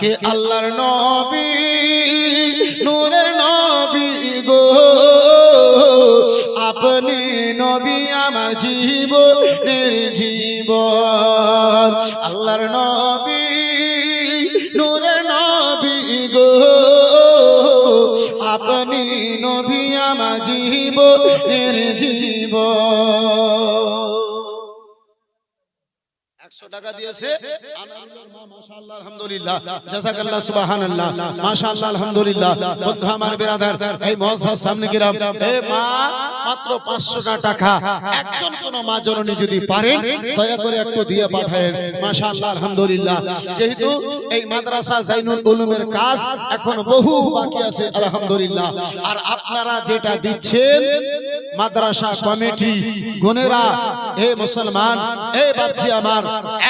কে আল্লাহর নবী। নূরের নবী গো। আপনি নবী আমার জীবনের জীবন। আল্লাহর নবী নূরের নবী গো। আপনি নবী আমার জীবনের জীবন। একশো টাকা দিয়েছে আলহামদুলিল্লাহ। জাযাকাল্লাহ সুবহানাল্লাহ। মাশাআল্লাহ, আলহামদুলিল্লাহ। বন্ধু আমার বিরাদার, এই মহসাস সামনে গিরাম। এ মা, মাত্র 500 টাকা। একজন কোন মা জননী যদি পারেন, দয়া করে যেহেতু এই মাদ্রাসা জাইনুল উলুমের কাজ এখন বহু বাকি আছে, আলহামদুলিল্লাহ। আর আপনারা যেটা দিচ্ছেন মাদ্রাসা কমিটি গুনেরা এ মুসলমান, এ বাপজি আমার,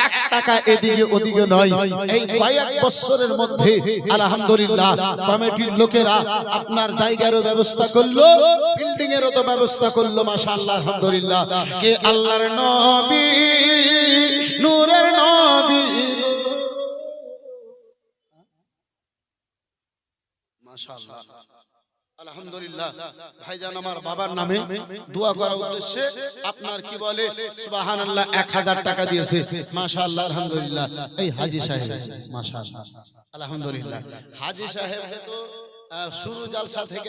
এক টাকা এদিকে ওদিকে নয়। এই কয়েক বছরের মধ্যে, আলহামদুলিল্লাহ, কমিটির লোকেরা আপনার জায়গারও ব্যবস্থা করল বিল্ডিং এরও তো ব্যবস্থা করল, মাশাআল্লাহ, আলহামদুলিল্লাহ। কে আল্লাহর নবী, নূরের নবী? মাশাআল্লাহ। আলহামদুলিল্লাহ, ভাইজান আমার বাবার নামে দোয়া করার উদ্দেশ্যে আপনার কি বলে, সুবহানাল্লাহ 1000 টাকা দিয়েছে। মাশাআল্লাহ, আলহামদুলিল্লাহ। আলহামদুলিল্লাহ। হাজী সাহেব শুরু জালসা থেকে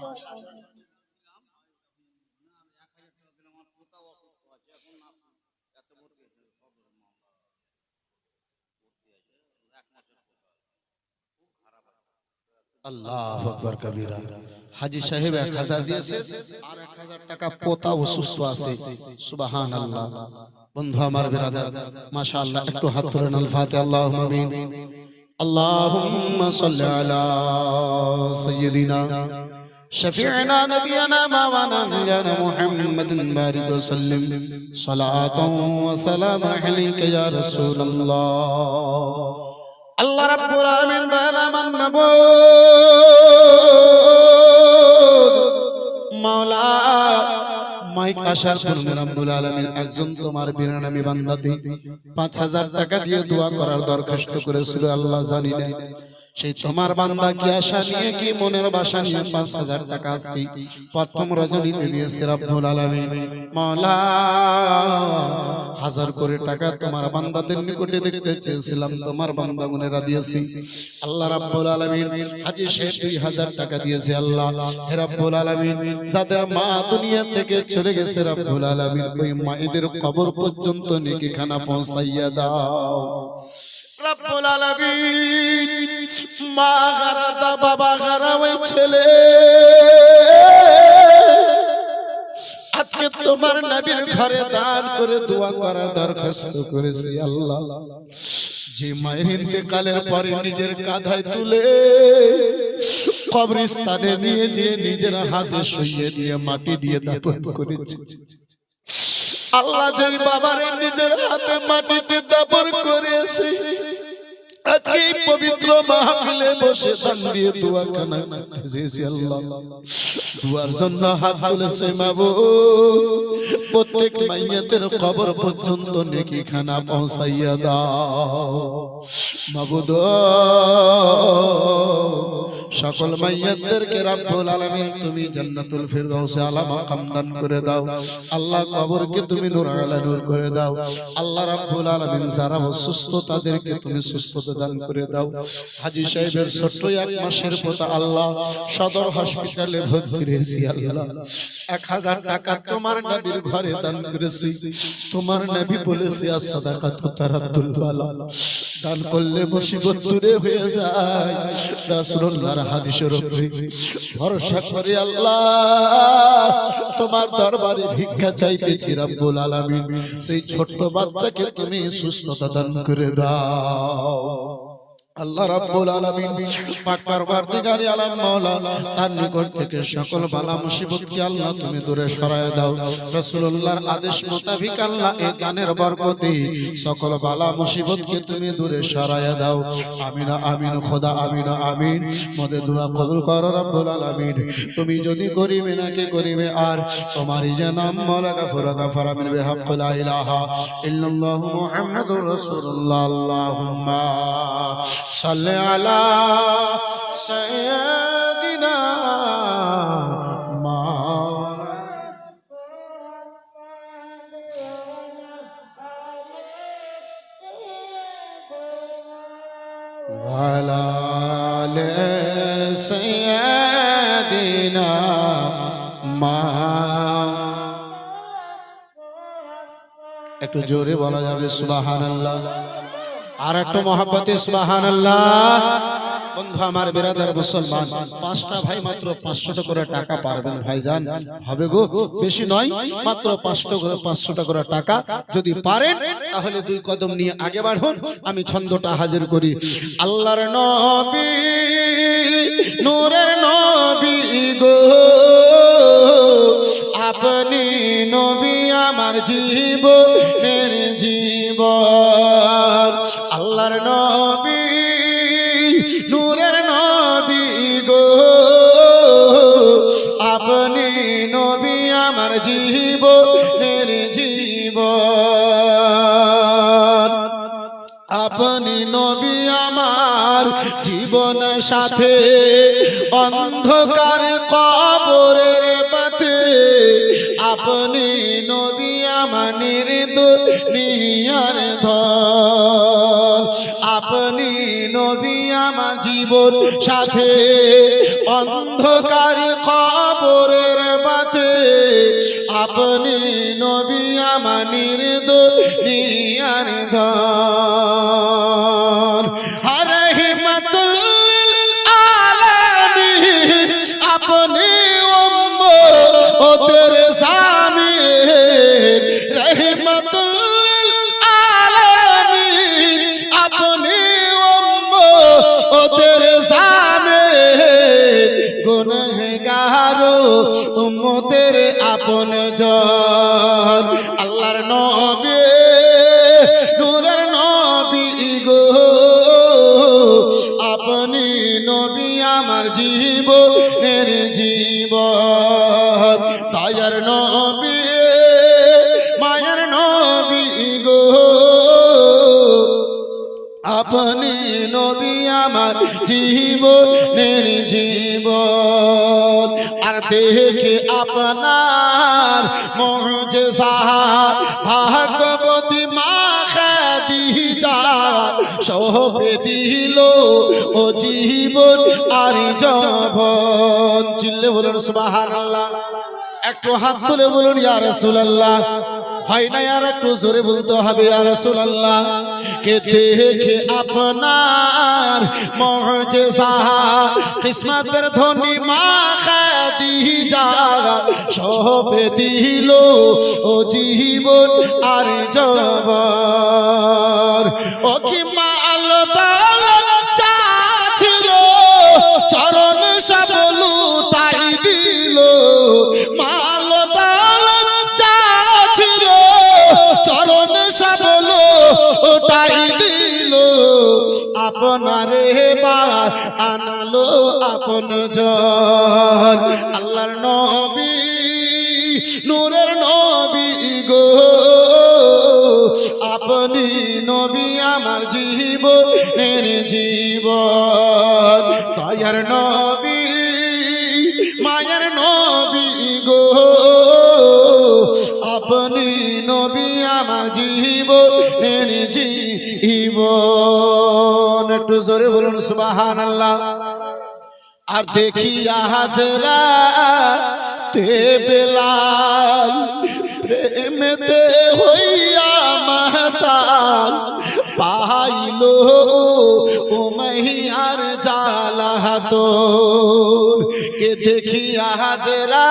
আল্লাহ আকবার কবিরা হাজি সাহেব এক হাজার দিয়েছে আর এক হাজার টাকা পোতা অসুস্থ আছে সুবাহান আল্লাহ বন্ধু আমার বিরাদার মাশা আল্লাহ একটু হাত ধরেন আল ফাতে আল্লাহ আমিন اللهم صل على سيدنا شفيعنا نبينا مولانا مولانا محمد بارك وسلم صلاة وسلام عليك يا رسول الله আল্লাহ রাব্বুল আলামিন দয়ালা মান মাবুদ। মাওলা, মাইক আসার পূর্বে রাব্বুল আলামিন একজন তোমার বিনামী বান্দাতে 5000 টাকা দিয়ে দোয়া করার দরখাস্ত করেছিল, আল্লাহ জানি না। সেই তোমার বান্দা কি আশা নিয়ে কি মনের বাসা নিয়ে 5000 টাকা আজকে প্রথম রজনীতে দিয়েছে রাব্বুল আলামিন। মাওলা হাজার করে টাকা তোমার বান্দাদের নিকটে দেখতে চেয়েছিলাম তোমার বান্দা গুনেরা দিয়েছি। আল্লাহ রাব্বুল আলামিন হাজি শেষ দুই হাজার টাকা দিয়েছে আল্লাহ। হে রাব্বুল আলামিন যাদের মা দুনিয়া থেকে চলে গেছে রাব্বুল আলামিন ওই মায়েদের কবর পর্যন্ত নেকি খানা পৌঁছাইয়া দাও। আজকে তোমার নবীর ঘরে দান করে দোয়া করার দরখাস্ত করেছি, আল্লাহ। যে মায়ের ইন্তেকালের পরে নিজের কাঁধায় তুলে কবরস্থানে নিয়ে যে নিজের হাতে শুইয়ে দিয়ে মাটি দিয়ে দাপন করেছে। আল্লাহ যেই বাবার নিজের হাতে মাটিতে দাবর করেছে, আজকে পবিত্র মাহফিলে বসে দান দিয়ে দোয়া কানা করতেছি আল্লাহ। দুয়ার জন্য হাত তুলেছে মাবু প্রত্যেক মাইয়াতের কবর পর্যন্ত নেকি খানা পৌঁছাইয়া দাও। মাবুদ। সকল মাইয়াতদেরকে রাব্বুল আলামিন তুমি জান্নাতুল ফিরদাউসে আলা মাকাম দান করে দাও। আল্লাহ কবরকে তুমি নূর আলা নূর করে দাও। আল্লাহ রাব্বুল আলামিন যারা অসুস্থ, তাদেরকে তুমি সুস্থতা দান করে দাও। হাজী সাহেবের ছোট্ট এক মাসের পোতা আল্লাহ সদর হসপিটালে ভর্তি রয়েছি আল্লাহ। এক হাজার টাকা তোমার নবীর ঘরে দান করেছি। তোমার নবী বলেছে আর সাদাকাত তারাতুল বালা। দান করলে মুসিবত দূরে হয়ে যায়। রাসূলুল্লাহর হাদিসের উপরে ভরসা করে আল্লাহ, তোমার দরবারে ভিক্ষা চাইতেছি রব্বুল আলামিন। সেই ছোট্ট বাচ্চাকে তুমি সুস্থতা দান করে দাও। আল্লাহ রাব্বুল আলামিন পাক পরবর্তীকারী আলম মাওলা, তার নিকট থেকে সকল বালা মুসিবতকে আল্লাহ তুমি দূরে সরায় দাও। রাসূলুল্লাহর আদেশ মোতাবেক আল্লাহ এই দানের বরকতে সকল বালা মুসিবতকে তুমি দূরে সরায় দাও। আমিন আমিন, খোদা, আমিন আমিন। মদে দোয়া কবুল করো রাব্বুল আলামিন। তুমি যদি করিবে নাকি করিবে আর? তোমারই যে নাম মাওলা গাফুর, গাফার, আমিন, বিহাক্ক, লা ইলাহা ইল্লাল্লাহু মুহাম্মাদুর রাসূলুল্লাহ। আল্লাহুম্মা صل على سيدنا ما وعلى آل سيدنا ما একটু জোরে বলা যাবে সুবহানাল্লাহ আর একটা মহাব্বতে সুবাহান বন্ধু আমার বেরাদার মুসলমান পাঁচটা ভাই মাত্র পাঁচশো করে টাকা পারবেন ভাইজান। হবে গো বেশি নয় মাত্র পাঁচশো করে পাঁচশো করে টাকা। যদি পারেন তাহলে দুই কদম নিয়ে আগে বাড়ুন আমি ছন্দটা হাজির করি। আল্লাহর নবী নূরের নবী গো। আপনি নবী আমার জীবনের জীবন। আল্লাহর নবী, নূরের নবী গো। আপনি নবী আমার জীবনের জীবন। আপনি নবী আমার জীবন সাথে অন্ধকার নবী আমার জীবন সাথে অন্ধকার কবরের বাতে আপনি নবী আমার নির্দনিয়ার ধন। আপন জন আল্লাহর নবী, নূরের নবী গো। আপনি নবী আমার জীবনের জীবন। তায়ার নবী, মায়ের নবী গো। আপনি আমার জীবনের জীবন। আর দেখে আপনার মজেসা ভাগবতী মা খাদিজা সবে দিল ও জীবন আর জবন চিল্লে বলুন সুবহানাল্লাহ। একটু হাত তুলে বলুন, ইয়া রাসূলুল্লাহ। হয় না আর একটু জোরে বলতে হবে, ইয়া রাসূলুল্লাহ, কে দেখে আপনার মুজিজা কিসমতের ধনী মা সবে দিল ও জীবন আর জবর। ও কি মাল চরণ সব লুটাই দিল মাল দিল। আপনারে আনালো আপন জন। আল্লাহর নবী, নূরের নবী গো। আপনি নবী আমার জীবনের জীবন। দয়ার নবী, মায়ের নবী গো। আপনি নবী আমার জীবনের জীবন। একটু জোরে বলুন সুবাহান আল্লাহ আর দেখিয়া হাজরা, তে বেলাল, প্রেমেতে হইয়া মাতাল, পাইল ও মহিয়ার জালাহাত কে দেখিয়া হাজরা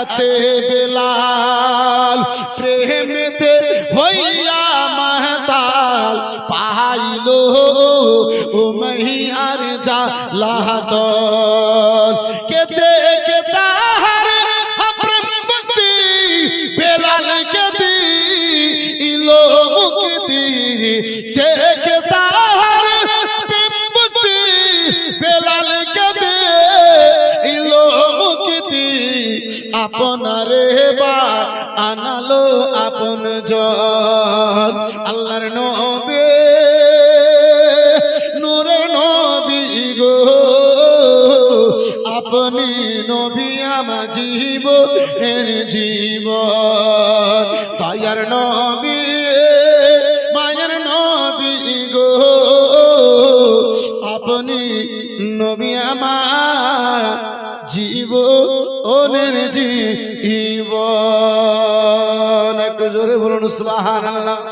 আতে বেলাল, প্রেমেতে আল্লাহ তো। জীবনের জীবন। দয়ার নবী, মায়ের নবী গো। আপনি নবী আমার জীবনের জীবন। একটু জোরে বলুন, সুবহানাল্লাহ।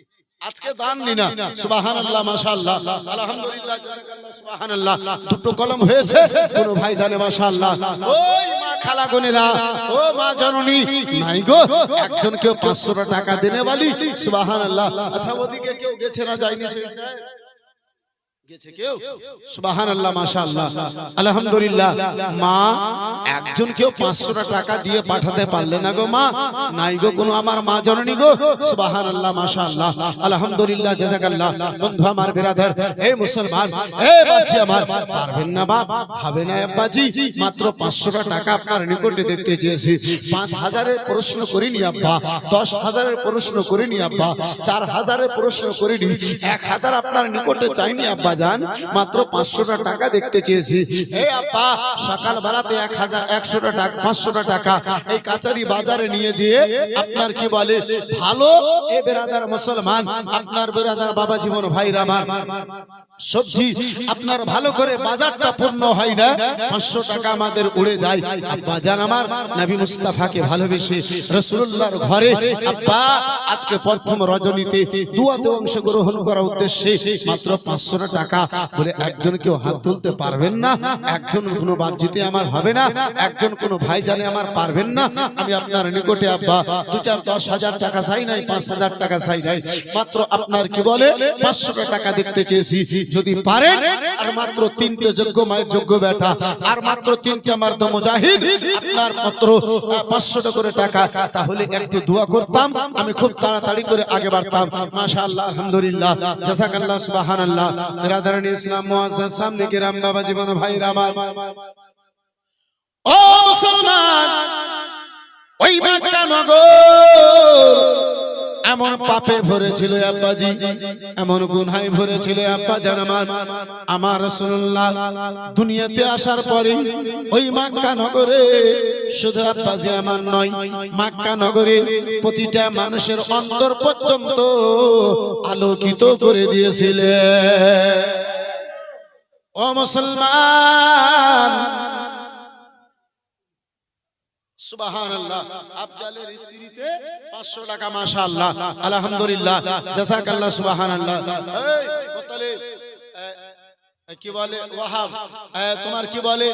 আজকে দান নি না সুবহানাল্লাহ মাশাআল্লাহ। আলহামদুলিল্লাহ জাযাকাল্লাহ সুবহানাল্লাহ। দুটো কলম হয়েছে কোন ভাই জানে মাশাআল্লাহ। ওই মা খালা বোনেরা ও মা জননী। নাই গো একজন কেউ 500 টাকা দেনে বলি। সুবহানাল্লাহ। আচ্ছা ওদিকে কেউ গেছে না যায়নি সেই গেছে কেউ সুবহানাল্লাহ মাশাআল্লাহ আলহামদুলিল্লাহ। মা, একজন কেউ 500 টাকা দিয়ে পাঠাতে পারলে না গো মা। নাই গো কোনো আমার মা জননী গো। সুবহানাল্লাহ, মাশাআল্লাহ। আলহামদুলিল্লাহ জাযাকাল্লাহ বন্ধু আমার, বিরাদার, হে মুসলমান, হে বাচ্চা আমার, পারবেন না বাপ? হবে না আব্বাজি। মাত্র 500 টাকা আপনার নিকটে দেখতে চেয়েছি। 5000 এর প্রশ্ন করিনি আব্বা। 10000 এর প্রশ্ন করিনি আব্বা। 4000 এর প্রশ্ন করিনি। 1000 আপনার নিকটে চাইনি আব্বা জান, মাত্র 500 টাকা দেখতে চেয়েছি। এই আপা সকাল বেলাতে এক হাজার একশোটা টাকা 500 টাকা এই কাচারি বাজারে নিয়ে যেয়ে আপনার কি বলে, ভালো এ বেরাদার মুসলমান, আপনার বেরাদার বাবা জীবন ভাইরা আমার। সবজি আপনার ভালো করে বাজারটা পূর্ণ হয় না, পাঁচশো টাকা আমাদের উড়ে যায়। জান আমার, নবী মুস্তাফাকে ভালোবেসে রসুল্লাহর ঘরে, আব্বা, আজকে প্রথম রজনীতে দুয়াতে অংশগ্রহণ করার উদ্দেশ্যে মাত্র পাঁচশো টাকা বলে একজন কেউ হাত তুলতে পারবেন না, একজন কোনো বাপজিতে আমার হবে না, একজন কোনো ভাই জানে আমার পারবেন না। আমি আপনার নিকটে আব্বা, দু চার দশ হাজার টাকা চাই নাই, পাঁচ হাজার টাকা চাই নাই। মাত্র আপনার কি বলে পাঁচশো টাকা দেখতে চেয়েছি। যদি পারেন, আর মাত্র তিনটে যোগ্য মায়ের যোগ্য বেটা, আর মাত্র তিনটে মার্দ মুজাহিদ, আপনার মাত্র পাঁচশো করে টাকা, তাহলে একটু দোয়া করতাম, আমি খুব তাড়াতাড়ি করে আগে বাড়তাম। মাশাআল্লাহ, আলহামদুলিল্লাহ জাযাকাল্লাহ সুবহানাল্লাহ। রাধারানী ইসলাম মুআজ্জাজ সামনে কিরাম বাবা, জীবন ভাই রামার ও মুসলমান, ওই মক্কা নগর এমন পাপে ভরেছিল আব্বাজি, এমন গুনহাই ভরেছিল আব্বা জান আমার। রাসূলুল্লাহ দুনিয়াতে আসার পরে ওই মক্কা নগরে শুধু আব্বাজি আমার নয়, মক্কা নগরে প্রতিটা মানুষের অন্তর পর্যন্ত আলোকিত করে দিয়েছিলেন ও মুসলমান 500 টাকা, মাশাআল্লাহ। আলহামদুলিল্লাহ। মুত্তালিব কি বলে? তোমার কি বলে?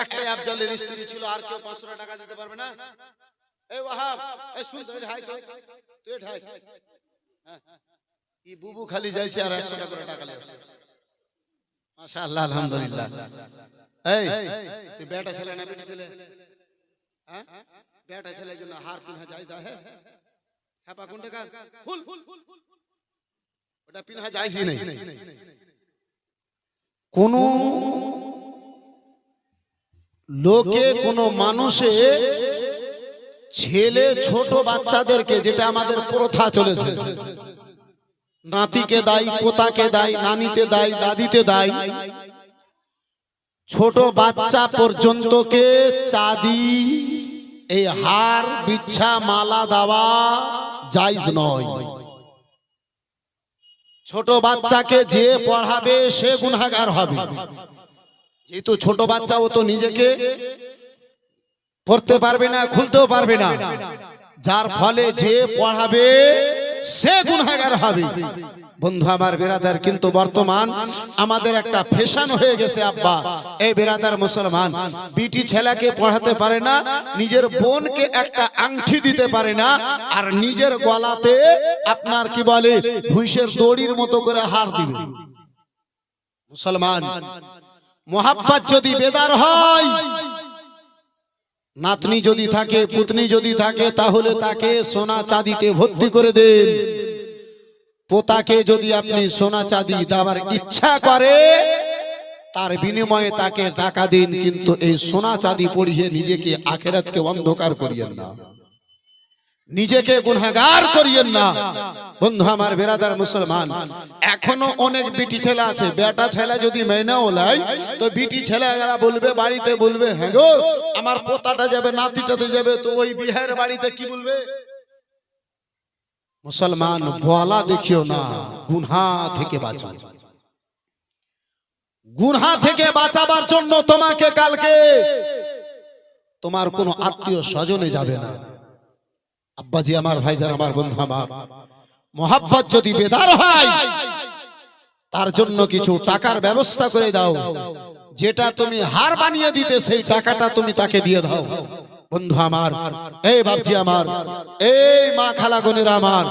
একটাই আফজালের স্ত্রী ছিল, আর কেউ 500 টাকা দিতে পারবে না? বুবু খালি যাইছে আর 100 টাকা আলহামদুলিল্লাহ। এই, তুই বেটা ছেলে না বেটি ছেলে? হ্যাঁ? ছেলের জন্য হার পিনহা যায় যায় হ্যাপা কোন টাকা ফুল। ওটা যাইছি নাই। কোন লোকে, কোন মানুষে ছেলে, ছোট বাচ্চাদেরকে, যেটা আমাদের প্রথা চলেছে, নাতিকে দাই, পোতাকে দাই, নানিতে দাই, দাদিতে দাই ছোট বাচ্চা পর্যন্তকে চাঁদি, এই হার, বিচ্ছা, মালা দেওয়া জায়জ নয়। ছোট বাচ্চাকে যে পড়াবে, সে গুনাহগার হবে। যেহেতু ছোট বাচ্চা ও তো নিজেকে পড়তে পারবে না, খুলতেও পারবে না। যার ফলে যে পড়াবে, সে গুনাহগার হবে। বন্ধু, আমার বেরাদার কিন্তু বর্তমান আমাদের একটা ফ্যাশন হয়ে গেছে, আব্বা। এই বেরাদার মুসলমান, বিটি ছেলেকে পড়াতে পারে না, নিজের বোনকে একটা আংটি দিতে পারে না, আর নিজের গলাতে আপনার কি বলে ভুঁইসের দড়ির মতো করে হার দিবে। মুসলমান, মোহাব্বত যদি বেদার হয়, নাতনি যদি থাকে, পুতনি যদি থাকে, তাহলে তাকে সোনা চাঁদিতে ভর্তি করে দেন। পোতাকে যদি আপনি সোনা চাঁদি দেওয়ার ইচ্ছা করে, তার বিনিময়ে তাকে টাকা দিন, কিন্তু এই সোনা চাঁদি পড়িয়ে নিজেকে আখেরাতকে অন্ধকার করিয়েন না। নিজেকে গুনাহগার করিয়েন না। বন্ধু, আমার বেরাদার মুসলমান, এখনও অনেক বিটি ছেলে আছে। বেটা ছেলে যদি মেনেও লাই তো বিটি ছেলে ছেলেরা বলবে, বাড়িতে বলবে হ্যাঁ গো, আমার পোতাটা যাবে, নাতিটাতে যাবে, তো ওই বিহার বাড়িতে কি বলবে? মুসলমান বলা দেখিও না, গুনহা থেকে বাঁচাও। গুনহা থেকে বাঁচাবার জন্য তোমাকে কালকে তোমার কোনো আত্মীয় স্বজনে যাবে না। আব্বাজি আমার ভাইজান আমার বন্ধু, আমার মোহাব্বত যদি বেদার হয়, তার জন্য কিছু টাকার ব্যবস্থা করে দাও। যেটা তুমি হার বানিয়ে দিতে, সেই টাকাটা তুমি তাকে দিয়ে দাও। বন্ধু আমার, এই বাবজি আমার, এই মা খালা বোনেরা আমার।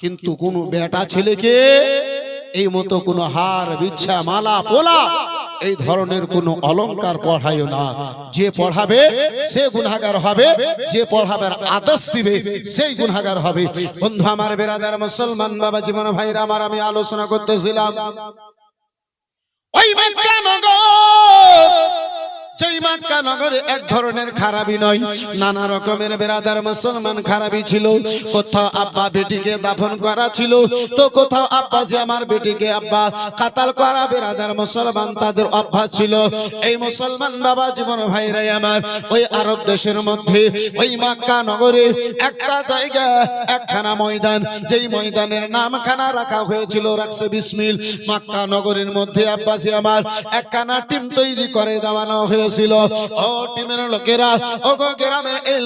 কিন্তু কোন বেটা ছেলেকে এই মতো কোনো হার, বিচ্ছা, মালা, পোলা, এই ধরনের কোন অলংকার পড়াইও না। যে পড়াবে, সে গুনাহগার হবে, যে পড়াবার আদেশ দিবে, সেই গুনাহগার হবে। বন্ধু আমার বেরাদার মুসলমান বাবা জীবন ভাইরা আমার, আমি আলোচনা করতেছিলাম। ওই মক্কা নগর যেই মক্কা নগরে এক ধরনের খারাপই নয়। নানা রকমের বেরাদার মুসলমান খারাপই ছিল। কোথাও আব্বা বেটিকে দাফন করা ছিল, তো কোথাও আব্বা যে আমার বেটিকে আব্বা কাতাল করা বেরাদার মুসলমান তাদের অভ্যাস ছিল। এই মুসলমান বাবা জীবন ভাইরাই আমার। ওই আরব দেশের মধ্যে, ওই মক্কা নগরে একটা জায়গা, একখানা ময়দান, যেই ময়দানের নামখানা রাখা হয়েছিল, রাখছে বিসমিল। মক্কা নগরের মধ্যে আব্বাসী আমার একখানা টিম তৈরি করে দেওয়ানো টিমের লোকেরা ও গ্রামের এই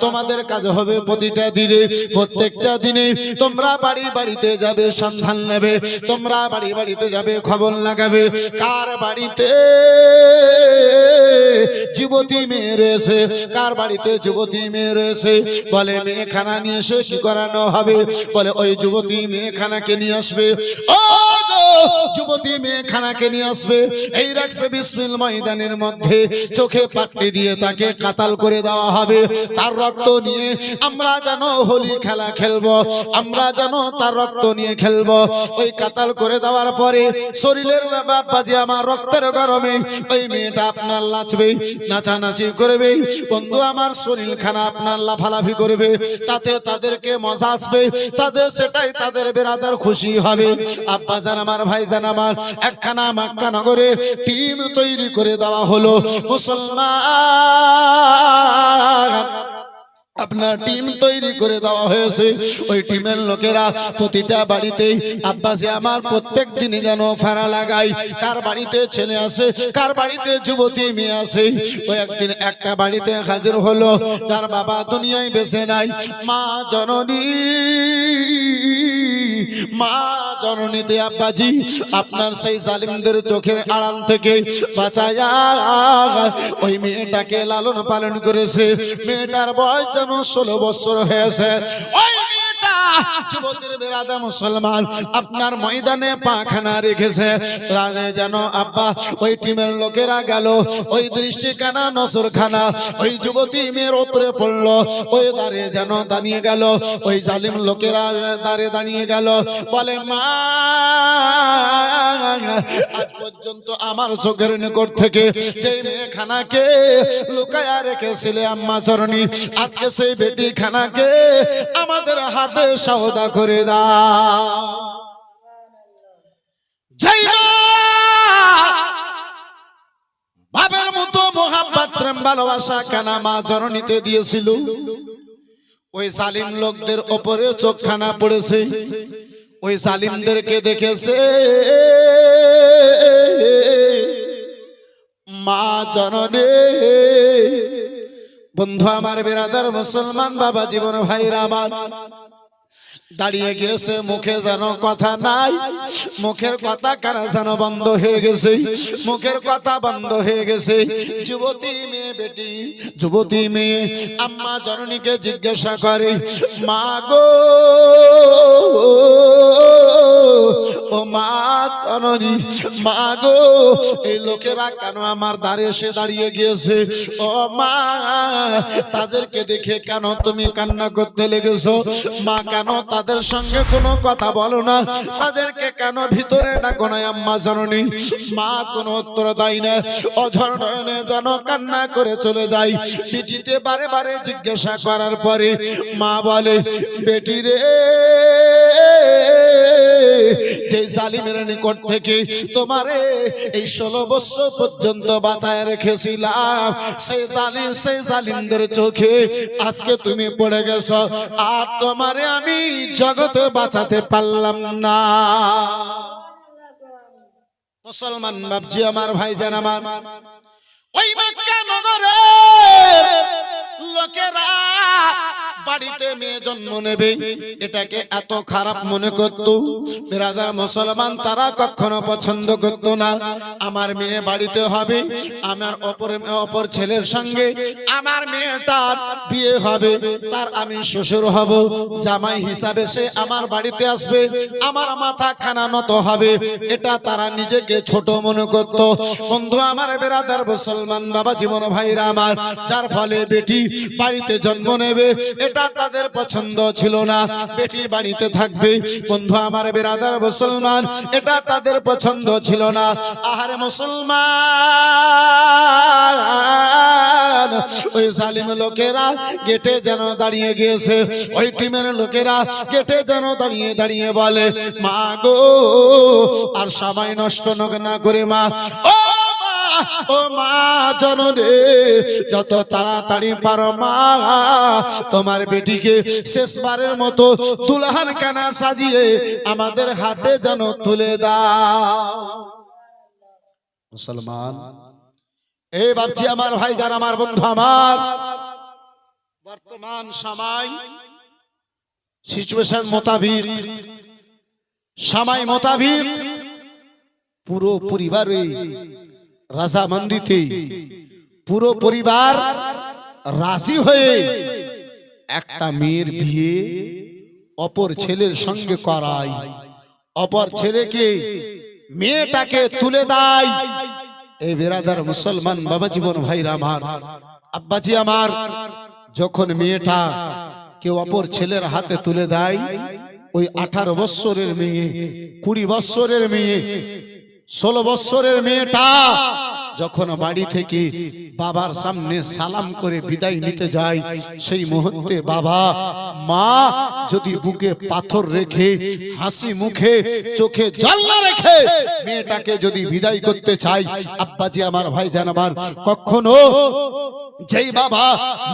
তোমাদের কাজ হবে প্রতিটা দিনে, প্রত্যেকটা দিনে। তোমরা বাড়ি বাড়িতে যাবে, সন্ধান নেবে। তোমরা বাড়ি বাড়িতে যাবে, খবর লাগাবে। কার বাড়িতে যুবতী মেয়ে রয়েছে? কার বাড়িতে যুবতী মেয়ে রয়েছে? বলে, মেয়েখানা নিয়ে এসে কি করানো হবে? বলে, ওই যুবতী মেয়েখানাকে নিয়ে আসবে। ও যুবতী মেয়েখানাকে নিয়ে আসবে। এই রাখছে বিসমিল ময়দানের মধ্যে চোখে পাট্টি দিয়ে তাকে কাতাল করে দেওয়া হবে। তার রক্ত নিয়ে আমরা যেন হোলি খেলা খেলব, আমরা যেন তার রক্ত নিয়ে খেলব। ওই কাতাল করে দেওয়ার পরে শরীরের বাবাজি আমার রক্তের গরমে ওই মেয়েটা আপনার লাচবে, নাচানাচি করবে। বন্ধু, আমার শরীর খানা আপনার লাফালাফি করবে, তাতে তাদেরকে মজা আসবে, তাদের সেটাই তাদের বেরাদার খুশি হবে। আব্বা জান আমার ভাই জান আমার একখানা মাক্কা নগরে টিম তৈরি করে দেওয়া হলো মুসলমান। আপনার টিম তৈরি করে দেওয়া হয়েছে। ওই টিমের লোকেরা প্রতিটা বাড়িতেই আব্বাসে আমার প্রত্যেক দিনই যেন ফেরা লাগাই কার বাড়িতে ছেলে আসে কার বাড়িতে যুবতী মেয়ে আসে ওই একদিন একটা বাড়িতে হাজির হলো তার বাবা দুনিয়ায় বেছে নাই, মা জননী। মা জননীতে আব্বাজি, আপনার সেই জালিমদের চোখের আড়াল থেকে বাঁচায়া ওই মেয়েটাকে লালন পালন করেছে। মেয়েটার বয়স যেন ষোলো বছর হয়েছে। ওই আপনার ময়দানে পাখানা যেন ওই লোকেরা গেল, ওই ওই যুবতী মেয়ের দাঁড়িয়ে ওই জালিম লোকেরা দাঁড়িয়ে গেল, বলে আমার চোখের নিকট থেকে যে মেয়েখানাকে লুকায়া রেখেছিলে আম্মা চরণী, আজকে সেই বেটি খানাকে আমাদের হাতে সওদা করে দাও। মা মতো মোহাম্মত প্রেম, ভালোবাসা, কানা, মা জননীতে দিয়েছিল। ওই জালিম লোকদের ওপরে চোখখানা পড়েছে। ওই জালিমদেরকে দেখেছে। মা জননে, বন্ধু আমার বেরাদার মুসলমান বাবা জীবন ভাইরা আমার দাঁড়িয়ে গিয়েছে মুখে যেন কথা নাই। মুখের কথা কারা যেন বন্ধ হয়ে গেছে। মুখের কথা বন্ধ হয়ে গেছে। যুবতী মেয়ে বেটি যুবতী মেয়ে আম্মা জননীকে জিজ্ঞাসা করে মা গো জননী মা গো, এই লোকেরা কেন আমার দ্বারে এসে দাঁড়িয়ে গিয়েছে? ও মা, তাদেরকে দেখে কেন তুমি কান্না করতে লেগেছো? মা কেন তাদের সঙ্গে কোনো কথা বলো না? তাদেরকে কেন ভিতরে ডাকো না, আম্মা জননী? মা কোনো উত্তর দেয় না। অঝর যেন কান্না করে চলে যায়। বেটিতে বারে বারে জিজ্ঞাসা করার পরে মা বলে, বেটি রে, যে জালিমের নিকট থেকে তোমারে এই ষোলো বছর পর্যন্ত বাঁচায় রেখেছিলাম। সেই জালিম সেই জালিমদের চোখে আজকে তুমি পড়ে গেছ। আর তোমারে আমি জগতে বাঁচাতে পারলাম না। মুসলমান বাবজি আমার ভাইজান আমার। ওই মক্কা নগরে লোকেরা বাড়িতে মেয়ে জন্ম নেবে। এটাকে এত খারাপ মনে করত। বেরাদার মুসলমান তারা কখনো পছন্দ করত না। আমার মেয়ে বাড়িতে হবে, আমার অপর অপর ছেলের সঙ্গে আমার মেয়েটার বিয়ে হবে। তার আমি শ্বশুর হব, জামাই হিসাবে সে আমার বাড়িতে আসবে, আমার মাথা খানা নত হবে। এটা তারা নিজেকে ছোট মনে করত। বন্ধু, আমার বেরাদার মুসলমান বাবা জীবন ভাইরা আমার, যার ফলে বেটি বাড়িতে জন্ম নেবে, এটা তাদের পছন্দ ছিল না। বেটি বাড়িতে থাকবে, বন্ধু আমার বেরাদার মুসলমান, এটা তাদের পছন্দ ছিল না। আহারে মুসলমান, ওই জালিম লোকেরা গেটে যেন দাঁড়িয়ে গিয়েছে, ওই টিমের লোকেরা গেটে যেন দাঁড়িয়ে দাঁড়িয়ে বলে, মা গো, আর সবাই নষ্ট না করে মা। ও ও মা জনরে যত তাড়াতাড়ি পারো মা, তোমার বেটিকে শেষবারের মতো দুলহান কানা সাজিয়ে আমাদের হাতে যেন তুলে দাও। মুসলমান এই ভাবছি আমার ভাই যার, আমার বন্ধু আমার। বর্তমান সময় সিচুয়েশন মোতাবিক। সময় মোতাবিক। পুরো পরিবারে রাজামন্দিতে পুরো পরিবার রাজি হয়ে একটা মেয়ের বিয়ে অপর ছেলের সঙ্গে করায়। অপর ছেলেকে মেয়েটাকে তুলে দেয়। এই বেরাদার মুসলমান বাবা জীবন ভাইরা আমার, আব্বাজি আমার, যখন মেয়েটা কেউ অপর ছেলের হাতে তুলে দেয়, ওই আঠারো বৎসরের মেয়ে, কুড়ি বৎসরের মেয়ে ষোলো বৎসরের মেয়েটা যখন বাড়ি থেকে বাবার সামনে সালাম করে বিদায় নিতে যায় সেই মুহূর্তে বাবা, মা যদি বুকে পাথর রেখে, হাসি মুখে, চোখে না রেখে মেয়েটাকে যদি বিদায় করতে চাই, আব্বাজি আমার ভাই জান আমার, কখনো যেই বাবা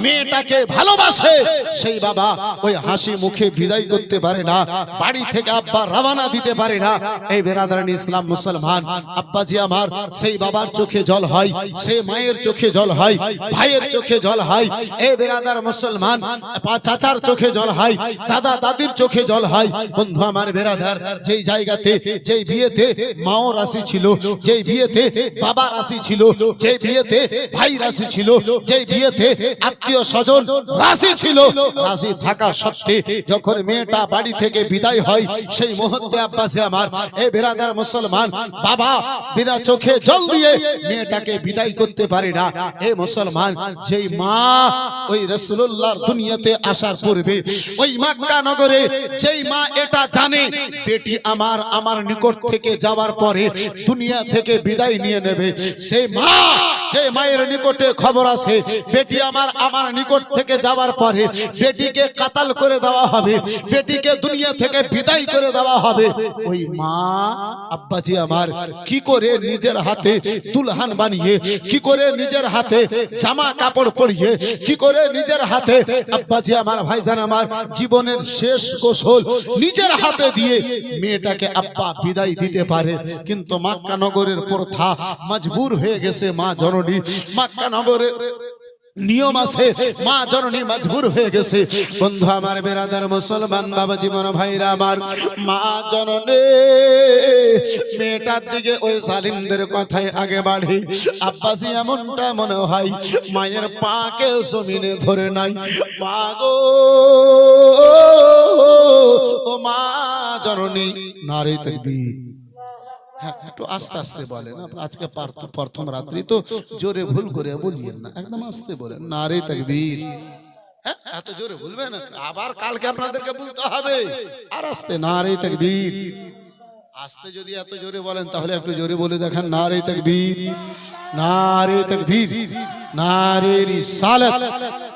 মেয়েটাকে ভালোবাসে, সেই বাবা ওই হাসি মুখে বিদায় করতে পারে না, বাড়ি থেকে আব্বা রওনা দিতে পারে না। এই বেরাদারানি ইসলাম মুসলমান, আব্বাজি আমার, সেই বাবার চোখে জল হয় সেই মায়ের চোখে জল হয়, ভাইয়ের চোখে জল হয় এই বেরাদার মুসলমান চাচার চোখে জল হয়, দাদা দাদির চোখে জল হয়। বন্ধু আমার বেরাদার, যেই জায়গাতে, যেই বিয়েতে মাও রাশি ছিল, যেই বিয়েতে বাবা রাশি ছিল, যেই বিয়েতে ভাই রাশি ছিল, যেই বিয়েতে আত্মীয় স্বজন রাশি ছিল, রাশি থাকা সত্ত্বে যখন মেয়েটা বাড়ি থেকে বিদায় হয়, সেই মুহূর্তে আব্বাসে আমার এই বেরাদার মুসলমান, বাবা, বিনা চোখে জল দিয়ে মেয়েটাকে বিদায় করতে পারে না। এ মুসলমান, যেই মা ওই রসুল্লাহর দুনিয়াতে আসার পূর্বে, ওই মাক্কা নগরে যেই মা এটা জানে, বেটি আমার আমার নিকট থেকে যাওয়ার পরে দুনিয়া থেকে বিদায় নিয়ে নেবে। সেই মা যে মায়ের নিকটে খবর আছে। বেটি আমার আমার নিকট থেকে যাওয়ার পরে বেটিকে কাতাল করে দেওয়া হবে। বেটিকে দুনিয়া থেকে বিদায় করে দেওয়া হবে। ওই মা, আব্বাজি আমার, কি করে নিজের হাতে দুলহান বানিয়ে, কি করে নিজের হাতে জামা কাপড় পরিয়ে, কি করে নিজের হাতে, আব্বাজি আমার, ভাইজান আমার, জীবনের শেষ গোসল নিজের হাতে দিয়ে মেয়েটাকে আব্বা বিদায় দিতে পারে। কিন্তু মাক্কা নগরের প্রথা মজবুর হয়ে গেছে মা জননী। মাক্কা নগরের নিয়ম আছে, মা জননী মজবুর হয়ে গেছে। বন্ধু আমার বেরাদার মুসলমান বাবা জীবন ভাইরা আমার, মা জননী, মেয়েটার দিকে ওই জালিমদের কথাই আগে বাড়ি। আব্বাসি এমনটা মনে হয়, মায়ের পাকে জমিনে ধরে নাই। মা গো, ও মা জননী নারী তকবীর হ্যাঁ একটু আস্তে আস্তে বলেন আজকে পার্থ- প্রথম রাত্রি তো জোরে ভুল করে বলিয়েন না একদম আস্তে বলেন নারে তকবীর। হ্যাঁ এত জোরে বলবেন আবার কালকে আপনাদেরকে বলতে হবে। আর আস্তে নারে তকবীর। আস্তে যদি এত জোরে বলেন তাহলে একটু জোরে বলে দেখেন নারে তকবীর নারে তকবীর নারে রিসালাত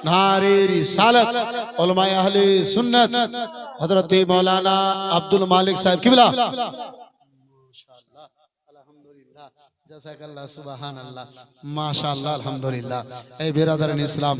নারে রিসালাত উলামায়ে আহলে সুন্নাত হযরত মাওলানা আব্দুল মালিক সাহেব কিবলা। জাযাকাল্লাহ সুবহানাল্লাহ। মাশাআল্লাহ আলহামদুলিল্লাহ। এই বেরাদারান ইসলাম